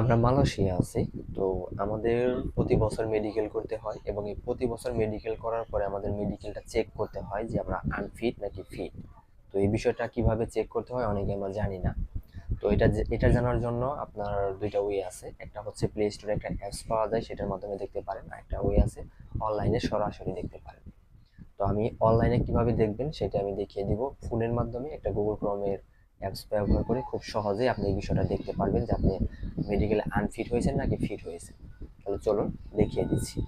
আমরা মালয়েশিয়া আছি, তো আমাদের প্রতি বছর মেডিকেল করতে হয় এবং এই প্রতি বছর মেডিকেল করার পরে আমাদের মেডিকেলটা চেক করতে হয় যে আমরা আনফিট নাকি ফিট তো এই বিষয়টা কীভাবে চেক করতে হয় অনেকে আমরা জানি না। তো এটা এটা জানার জন্য আপনার দুইটা ওয়ে আছে। একটা হচ্ছে প্লে স্টোরে একটা অ্যাপস পাওয়া যায়, সেটার মাধ্যমে দেখতে পারেন। আর একটা ওয়ে আছে অনলাইনে সরাসরি দেখতে পারেন। তো আমি অনলাইনে কীভাবে দেখবেন, সেটা আমি দেখিয়ে দিব। ফোনের মাধ্যমে একটা গুগল ক্রোমের অ্যাপস ব্যবহার করে খুব সহজেই আপনি এই বিষয়টা দেখতে পারবেন যে আপনি মেডিকেলে আনফিট হয়েছেন নাকি ফিট হয়েছে তাহলে চলুন দেখিয়ে দিচ্ছি।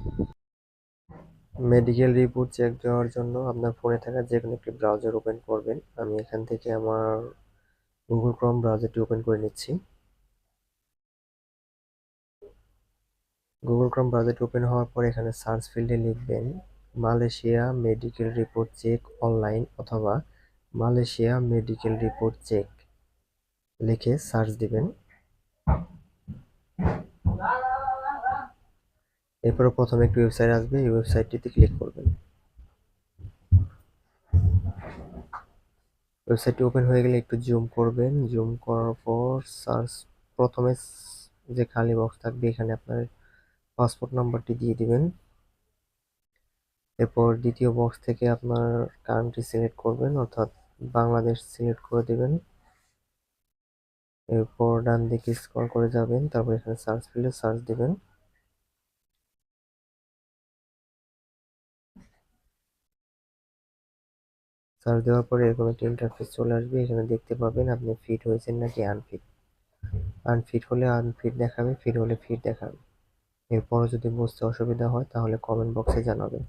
মেডিকেল রিপোর্ট চেক দেওয়ার জন্য আপনার ফোনে থাকা যে কোনো একটি ব্রাউজার ওপেন করবেন। আমি এখান থেকে আমার গুগল ক্রম ব্রাউজারটি ওপেন করে নিচ্ছি। গুগল ক্রম ব্রাউজারটি ওপেন হওয়ার পর এখানে সার্চ ফিল্ডে লিখবেন Malaysia medical report check online অথবা মালয়েশিয়া মেডিকেল রিপোর্ট চেক লিখে সার্চ দিবেন। এরপরে প্রথমে একটি ওয়েবসাইট আসবে, এই ওয়েবসাইটটিতে ক্লিক করবেন। ওয়েবসাইটটি ওপেন হয়ে গেলে একটু জুম করবেন। জুম করার পর সার্চ, প্রথমে যে খালি বক্স থাকবে, এখানে আপনার পাসপোর্ট নাম্বারটি দিয়ে দিবেন। এরপর দ্বিতীয় বক্স থেকে আপনার কান্ট্রি সিলেক্ট করবেন, অর্থাৎ বাংলাদেশ সিলেক্ট করে দিবেন। এরপর ডান দিকে স্ক্রল করে যাবেন, তারপর এখানে সার্চ ফিল্ডে সার্চ দিবেন। সার্চ দেওয়ার পরে এরকম একটা ইন্টারফেস চলে আসবে, এখানে দেখতে পাবেন আপনি ফিট হয়েছেন নাকি আনফিট আনফিট হলে আনফিট দেখাবে ফিট হলে ফিট দেখাবে। এরপরও যদি বুঝতে অসুবিধা হয় তাহলে কমেন্ট বক্সে জানাবেন।